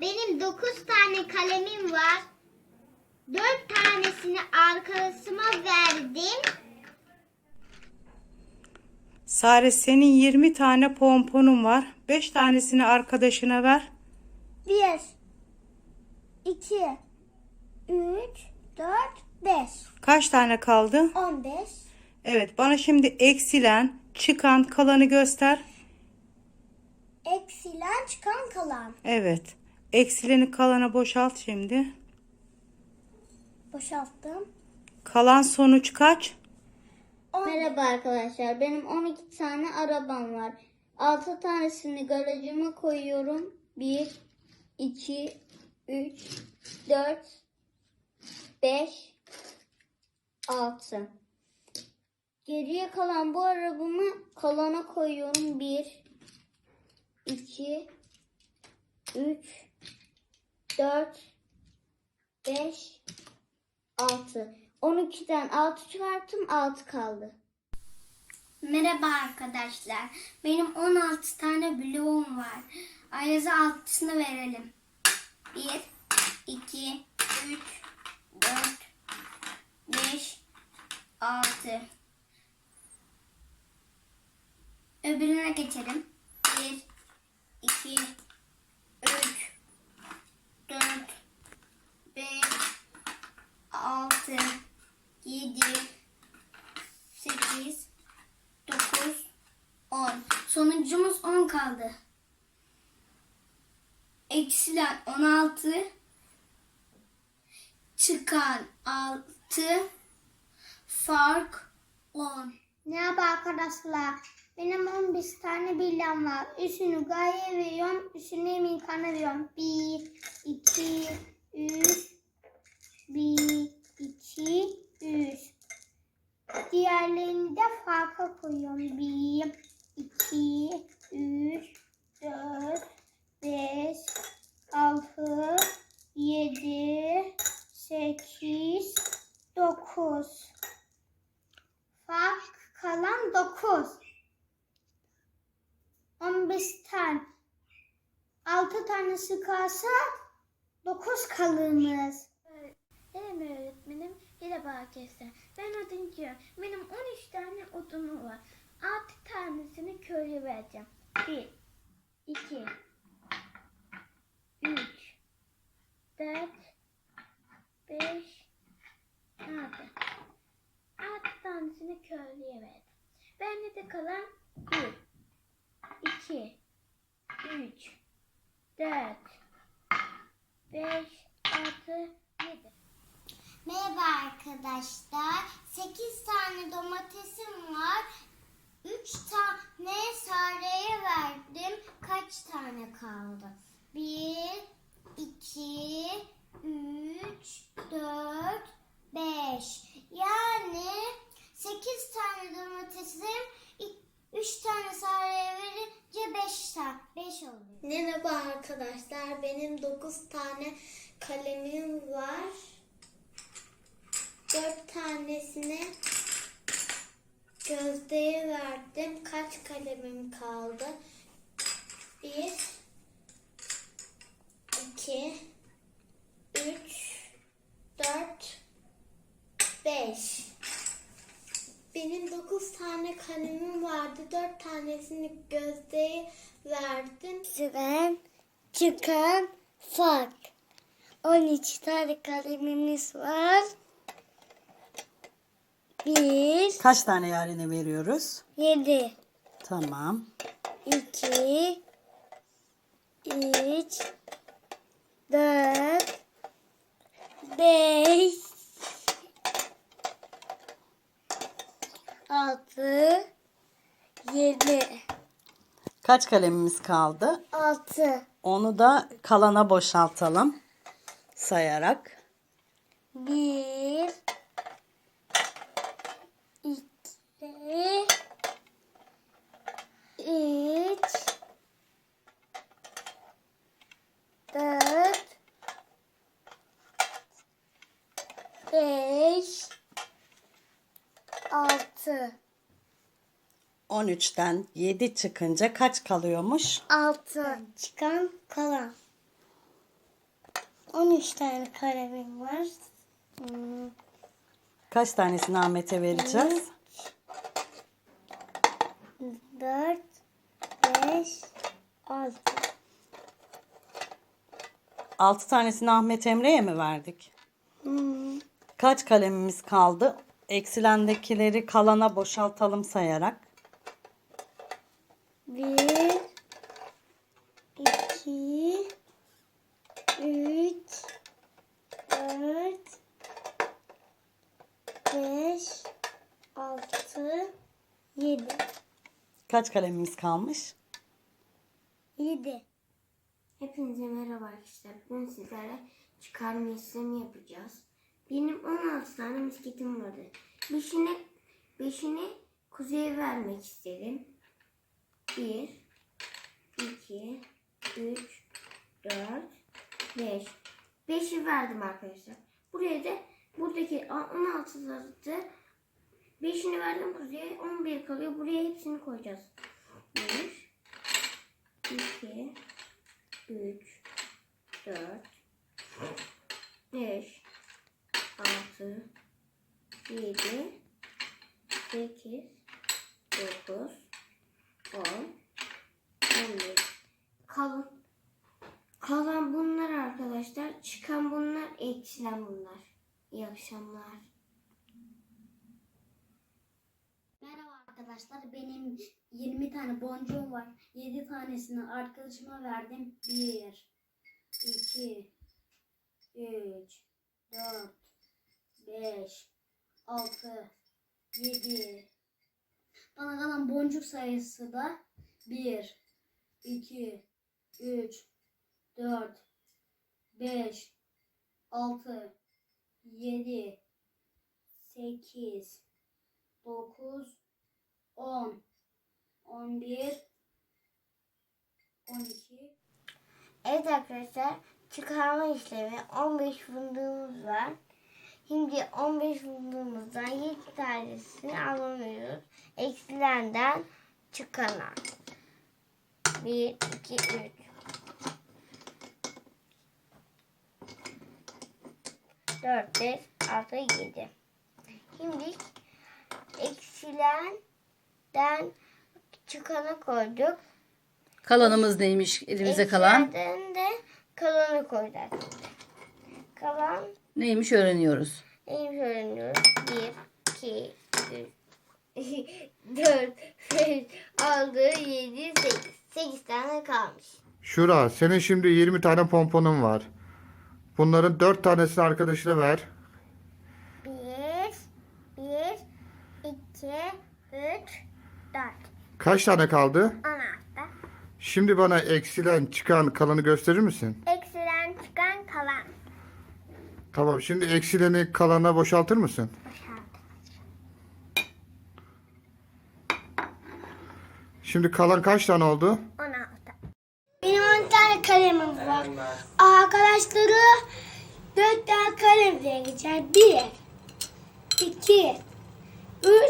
Benim 9 tane kalemim var. 4 tanesini arkadaşıma verdim. Sare senin 20 tane pomponun var. 5 tanesini arkadaşına ver. 1 2 3 4 5 Kaç tane kaldı? 15 Evet bana şimdi eksilen, çıkan, kalanı göster. Eksilen çıkan kalan. Evet. Eksileni kalana boşalt şimdi. Boşalttım. Kalan sonuç kaç? Merhaba arkadaşlar. Benim 12 tane arabam var. 6 tanesini garajıma koyuyorum. 1, 2, 3, 4, 5, 6. Geriye kalan bu arabamı kalana koyuyorum. 1, 2, 3, 4, 5, 6. 12'den 6 çıkarttım 6 kaldı. Merhaba arkadaşlar. Benim 16 tane bloğum var. Ayaz'a altısını verelim. 1, 2, 3, 4, 5, 6. Öbürüne geçelim. 1, 2, 3, 4, 5, 6, 7, 8, 9, 10. Sonucumuz 10 kaldı. Eksilen 16, çıkan 6, fark 10. Merhaba arkadaşlar. Benim 15 tane billam var. Üçünü gaye veriyorum. Üçünü emin kana veriyorum. 1, 2, 3, 1, 2, 3. Diğerlerini de farka koyuyorum. 1, 2, 3, 4, 5, 6, 7, 8, 9. Fark kalan 9. 15 tane. 6 tanesi kalsa 9 kalırız. Benim öğretmenim Merhaba arkadaşlar. Ben oduncu. Benim 13 tane odunum var. 6 tanesini köye vereceğim. 1, 2, 3, 4, 5, 6. 6 tanesini köylüye verdim. Bende de kalan 1, 2, 3, 4, 5, 6, 7. Merhaba arkadaşlar. 8 tane domatesim var. 3 tane sareye verdim. Kaç tane kaldı? 1, 2, 3, 4, 5. Yani 8 tane domatesim 3 tane sareye verince 5 tane 5 oluyor. Merhaba arkadaşlar. Benim 9 tane kalemim var. 4 tanesini Verdim. Kaç kalemim kaldı? 1 2 3 4 5 Benim 9 tane kalemim vardı. 4 tanesini Gözde'ye verdim. Süren, çıkan, fark. 13 tane kalemimiz var. 1, Kaç tane yarine veriyoruz? 7, Tamam. 2, 3, 4, 5, 6, 7, Kaç kalemimiz kaldı? 6, Onu da kalana boşaltalım. Sayarak. 1, 2, 3, 4, 5, 6, 13'ten 7 çıkınca kaç kalıyormuş? 6. Çıkan kalan. 13 tane kalemim var. Hmm, Kaç tanesini Ahmet'e vereceğiz? 4, 5, 6. 6 tanesini Ahmet Emre'ye mi verdik? Hmm. Kaç kalemimiz kaldı? Eksilendekileri kalana boşaltalım sayarak. 1, 2, 3, 4, 5, 6, 7. Kaç kalemimiz kalmış? 7. Hepinize merhaba arkadaşlar. Bugün sizlerle çıkarma işlemi yapacağız. Benim 16 tane misketim vardı. Beşini, beşini kuzeye vermek istedim. 1, 2, 3, 4, 5. 5'i verdim arkadaşlar. Buraya da buradaki 16'ları 5'ini verdim kuzeye 11 kalıyor. Buraya hepsini koyacağız. 1, 2, 3, 4, 5, 6, 7, 8, 9, 10, 11. Kalan, kalan bunlar arkadaşlar. Çıkan bunlar, eksilen bunlar. İyi akşamlar. Merhaba arkadaşlar. Benim 20 tane boncuğum var. 7 tanesini arkadaşıma verdim. 1 2 3 4 5 6 7 Bana kalan boncuk sayısı da 1 2 3 4 5 6 7 8 9 10 11 12 Evet arkadaşlar çıkarma işlemi 15 fındığımız var. Şimdi 15 fındığımızdan 7 tanesini alamıyoruz. Eksilenden çıkana. 1, 2, 3. 4, 5, 6, 7. Şimdi eksilenden çıkana koyduk. Kalanımız neymiş elimize kalan? Eksilenden de kalanı koyacağız. Kalan Neymiş öğreniyoruz. neymiş öğreniyoruz? 1, 2, 3, 4, 5, 6, 7, 8. 8 tane kalmış. Şura, senin şimdi 20 tane pomponun var. Bunların 4 tanesini arkadaşına ver. 1, 1, 2, 3, 4. Kaç tane kaldı? 16. Şimdi bana eksilen çıkan kalanı gösterir misin? Eksilen çıkan kalan. Tamam, şimdi eksileni kalana boşaltır mısın? Şimdi kalan kaç tane oldu? 16. Benim 10 tane kalemim var. Arkadaşları 4 tane kalem vereceğim. 1, 2,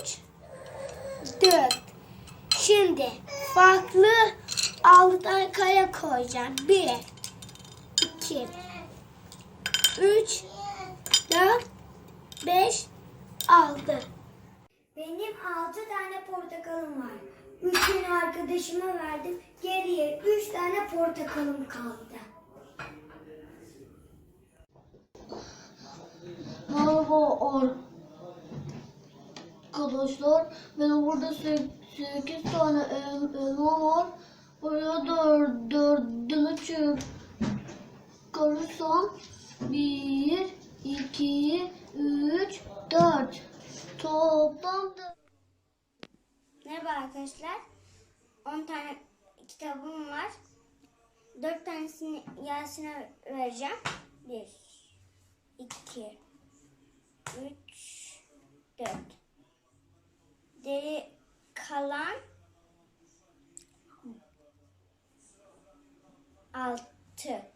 3, 4. Şimdi farklı 6 tane kalem koyacağım. 1, 2, 3, 4, 5, 6. Benim 6 tane portakalım var. Üçünü arkadaşıma verdim. Geriye 3 tane portakalım kaldı. Merhaba arkadaşlar. Benim burada 8 tane el- elma var. Buraya dör, dördünü çıkarırsam 1, 2, 3, 4. Toplam da Merhaba arkadaşlar. 10 tane kitabım var. 4 tanesini Yasin'e vereceğim. 1 2 3 4 Deri kalan 6